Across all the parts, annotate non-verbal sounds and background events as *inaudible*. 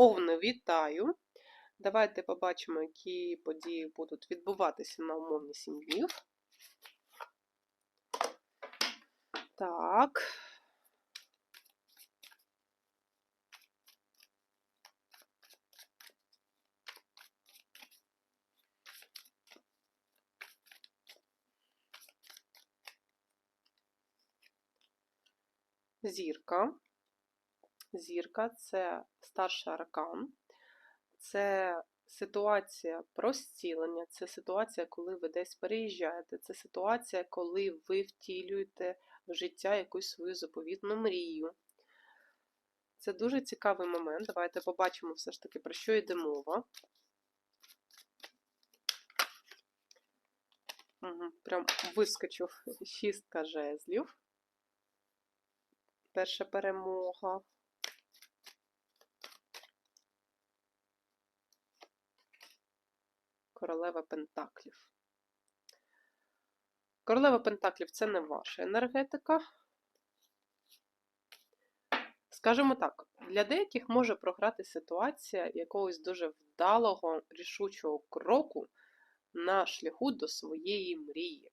Овни, вітаю! Давайте побачимо, які події будуть відбуватися на умовні 7 днів. Так. Зірка. Зірка це старший аркан, це ситуація про зцілення, це ситуація, коли ви десь переїжджаєте, це ситуація, коли ви втілюєте в життя якусь свою заповітну мрію. Це дуже цікавий момент. Давайте побачимо все ж таки, про що йде мова. Угу, Прям вискочив *laughs* шістка жезлів. Перша перемога. Королева Пентаклів. Королева Пентаклів це не ваша енергетика. Скажімо так, для деяких може програти ситуація якогось дуже вдалого, рішучого кроку на шляху до своєї мрії.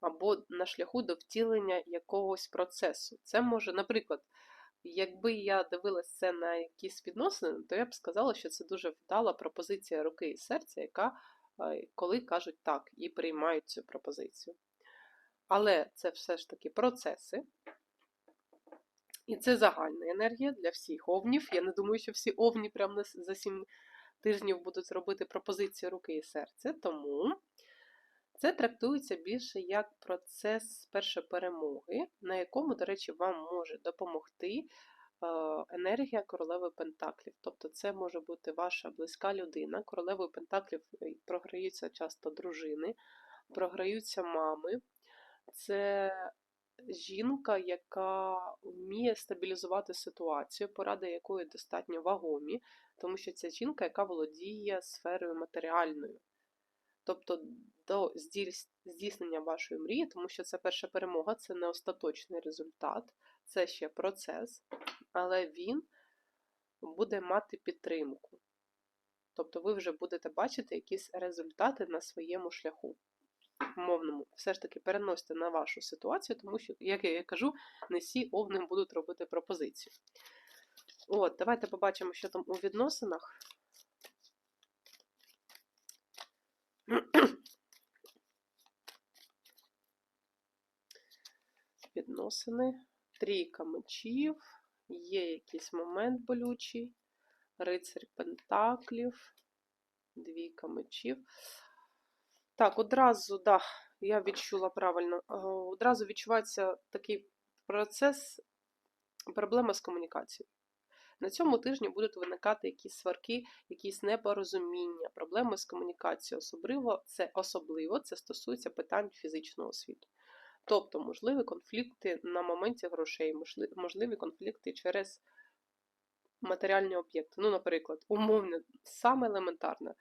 Або на шляху до втілення якогось процесу. Це може, наприклад, Якби я дивилася це на якісь відносини, то я б сказала, що це дуже вдала пропозиція руки і серця, яка е, коли кажуть так і приймають цю пропозицію. Але це все ж таки процеси. І це загальна енергія для всіх овнів. Я не думаю, що всі овні прямо за 7 тижнів будуть робити пропозицію руки і серця. Тому це трактується більше як процес першої перемоги, на якому, до речі, вам може допомогти е, енергія королеви Пентаклів. Тобто це може бути ваша близька людина. Королевою Пентаклів е, програються часто дружини, програються мами. Це жінка, яка вміє стабілізувати ситуацію, поради якої достатньо вагомі, тому що це жінка, яка володіє сферою матеріальною. Тобто до здійснення вашої мрії, тому що це перша перемога, це не остаточний результат, це ще процес, але він буде мати підтримку. Тобто ви вже будете бачити якісь результати на своєму шляху. Мовному, все ж таки переносите на вашу ситуацію, тому що, як я кажу, не всі овним будуть робити пропозицію. От, давайте побачимо, що там у відносинах. Відносини. Трійка мечів, є якийсь момент болючий, рицарь Пентаклів, двійка мечів. Так, одразу, да, я відчула правильно, одразу відчувається такий процес, проблема з комунікацією. На цьому тижні будуть виникати якісь сварки, якісь непорозуміння, проблеми з комунікацією. Особливо це особливо це стосується питань фізичного світу. Тобто, можливі конфлікти на моменті грошей, можливі конфлікти через матеріальні об'єкти. Ну, наприклад, умовне, саме елементарне.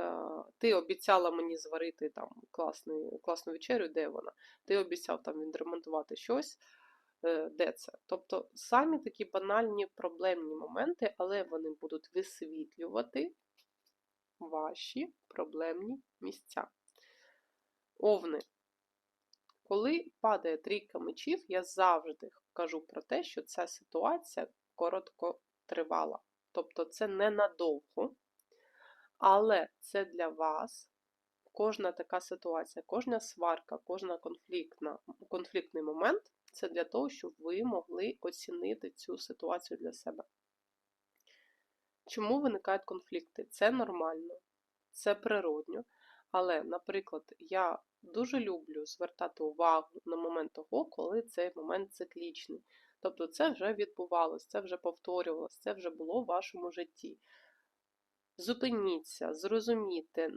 Е, ти обіцяла мені зварити там класну, класну вечерю, де вона? Ти обіцяв там відремонтувати щось. Е, де це. Тобто самі такі банальні проблемні моменти, але вони будуть висвітлювати ваші проблемні місця. Овни. Коли падає трійка мечів, я завжди кажу про те, що ця ситуація коротко тривала. Тобто це ненадовго, але це для вас кожна така ситуація, кожна сварка, кожна конфліктна, конфліктний момент це для того, щоб ви могли оцінити цю ситуацію для себе. Чому виникають конфлікти? Це нормально, це природньо. Але, наприклад, я дуже люблю звертати увагу на момент того, коли цей момент циклічний. Тобто це вже відбувалося, це вже повторювалося, це вже було в вашому житті. Зупиніться, зрозумійте,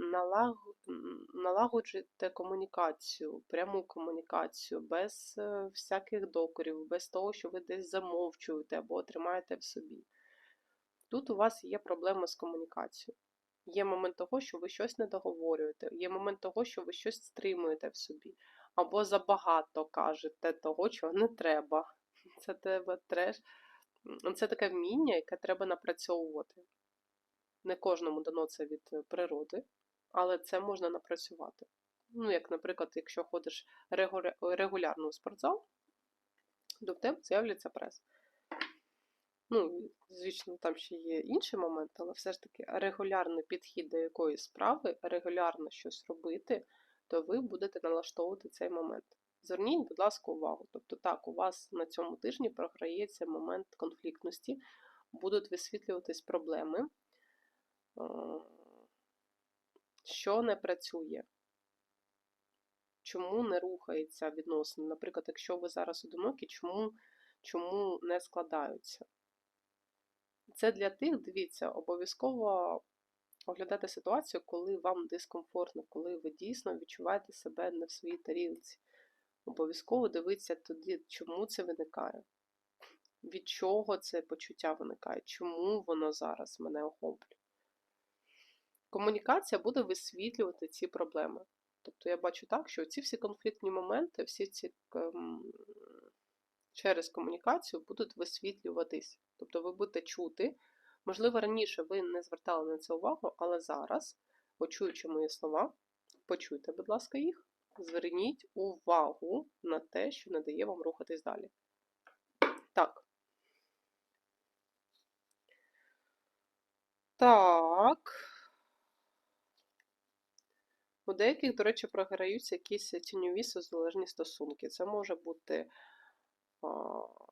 налагоджуйте комунікацію, пряму комунікацію, без е, всяких докорів, без того, що ви десь замовчуєте або тримаєте в собі. Тут у вас є проблема з комунікацією. Є момент того, що ви щось не договорюєте, є момент того, що ви щось стримуєте в собі, або забагато кажете того, чого не треба. *laughs* Це тебе треш Це таке вміння, яке треба напрацьовувати. Не кожному дано це від природи, але це можна напрацювати. Ну, як, наприклад, якщо ходиш регулярно у спортзал, то в тебе з'являться прес. Ну, звісно, там ще є інші моменти, але все ж таки регулярний підхід до якоїсь справи, регулярно щось робити, то ви будете налаштовувати цей момент. Зверніть, будь ласка, увагу. Тобто, так, у вас на цьому тижні програється момент конфліктності, будуть висвітлюватись проблеми, е, що не працює, чому не рухається відносини. Наприклад, якщо ви зараз одинокі, чому, чому не складаються. Це для тих, дивіться, обов'язково оглядати ситуацію, коли вам дискомфортно, коли ви дійсно відчуваєте себе не в своїй тарілці. Обов'язково дивитися тоді, чому це виникає, від чого це почуття виникає, чому воно зараз мене охоплює. Комунікація буде висвітлювати ці проблеми. Тобто я бачу так, що ці всі конфліктні моменти, всі ці ем, через комунікацію будуть висвітлюватись. Тобто ви будете чути. Можливо, раніше ви не звертали на це увагу, але зараз, почуючи мої слова, почуйте, будь ласка, їх, зверніть увагу на те, що не дає вам рухатись далі. Так. Так. У деяких, до речі, програються якісь тіньові созалежні стосунки. Це може бути а,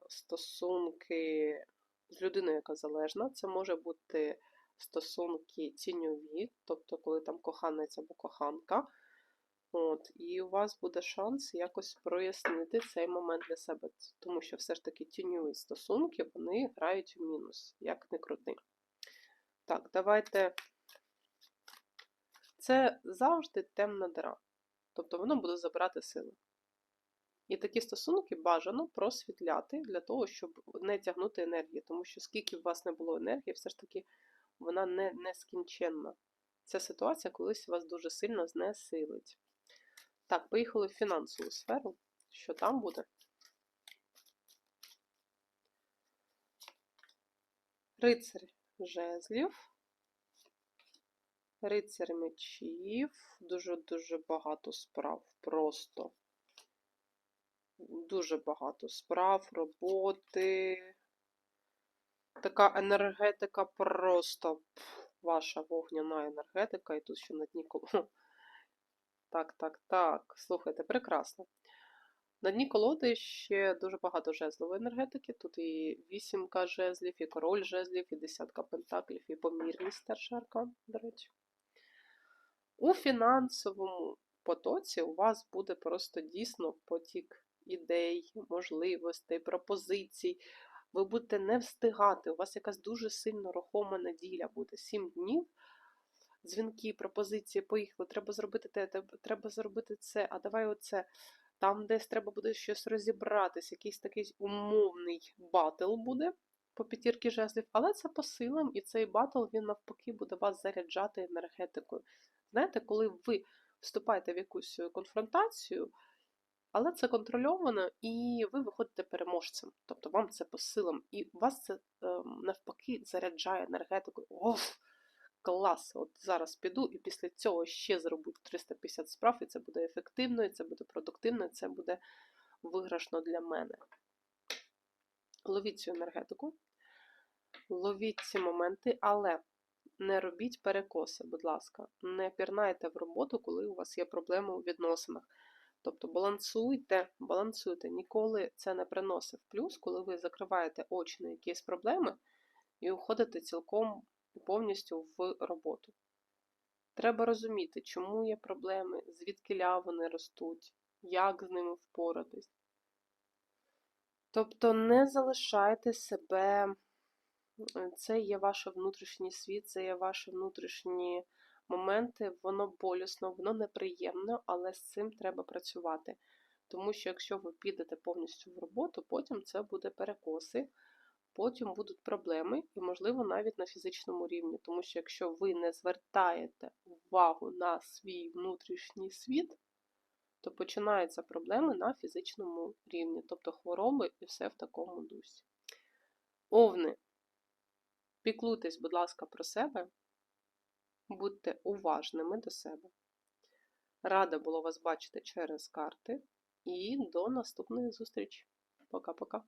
стосунки з людиною, яка залежна, це може бути стосунки тіньові, тобто коли там коханець або коханка. От, і у вас буде шанс якось прояснити цей момент для себе, тому що все ж таки тіньові стосунки вони грають у мінус, як не крути. Так, давайте. Це завжди темна дира. Тобто воно буде забирати сили. І такі стосунки бажано просвітляти для того, щоб не тягнути енергії, тому що скільки б у вас не було енергії, все ж таки вона не нескінченна. Ця ситуація колись вас дуже сильно знесилить. Так, поїхали в фінансову сферу. Що там буде? Рицар жезлів. Рицар мечів. Дуже-дуже багато справ. Просто. Дуже багато справ, роботи. Така енергетика просто ваша вогняна енергетика, і тут ще на дні коло. *laughs* Так, так, так. Слухайте, прекрасно. На дні колоди ще дуже багато жезлової енергетики. Тут і вісімка жезлів, і король жезлів, і десятка пентаклів, і помірність старший аркан, до речі. У фінансовому потоці у вас буде просто дійсно потік ідей, можливостей, пропозицій. Ви будете не встигати, у вас якась дуже сильно рухома неділя буде. Сім днів. Дзвінки, пропозиції, поїхали, треба зробити те, треба зробити це, а давай оце. Там десь треба буде щось розібратись, якийсь такий умовний батл буде по п'ятірки жезлів, але це по силам, і цей батл він навпаки буде вас заряджати енергетикою. Знаєте, коли ви вступаєте в якусь конфронтацію, але це контрольовано, і ви виходите переможцем. Тобто вам це по силам, і вас це ем, навпаки заряджає енергетикою. Оф! Клас! От зараз піду і після цього ще зроблю 350 справ, і це буде ефективно, і це буде продуктивно, і це буде виграшно для мене. Ловіть цю енергетику, ловіть ці моменти, але не робіть перекоси, будь ласка. Не пірнайте в роботу, коли у вас є проблеми у відносинах. Тобто балансуйте, балансуйте, ніколи це не приносить плюс, коли ви закриваєте очі на якісь проблеми і уходите цілком і повністю в роботу. Треба розуміти, чому є проблеми, звідки вони ростуть, як з ними впоратись. Тобто не залишайте себе, це є ваш внутрішній світ, це є ваші внутрішні моменти, воно болісно, воно неприємно, але з цим треба працювати. Тому що якщо ви підете повністю в роботу, потім це буде перекоси, потім будуть проблеми, і, можливо, навіть на фізичному рівні. Тому що якщо ви не звертаєте увагу на свій внутрішній світ, то починаються проблеми на фізичному рівні, тобто хвороби і все в такому дусі. Овни, піклуйтесь, будь ласка, про себе, будьте уважними до себе. Рада було вас бачити через карти і до наступної зустрічі. Пока-пока.